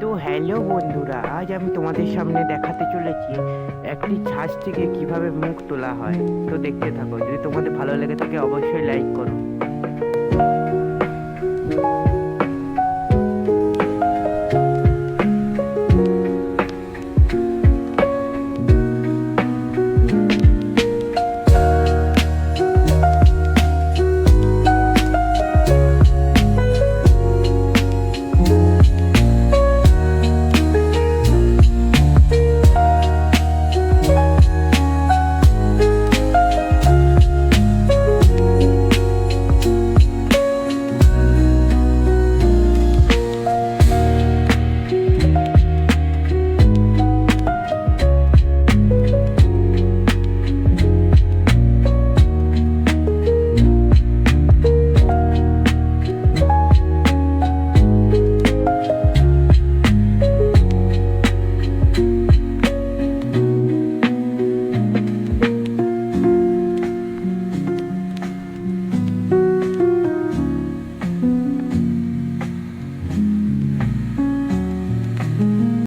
তো হ্যালো বন্ধুরা, আজ আমি তোমাদের সামনে দেখাতে চলেছি একটি ছাঁচ থেকে কীভাবে মুখ তোলা হয়। তো দেখতে থাকো, যদি তোমাদের ভালো লেগে থাকে অবশ্যই লাইক করো।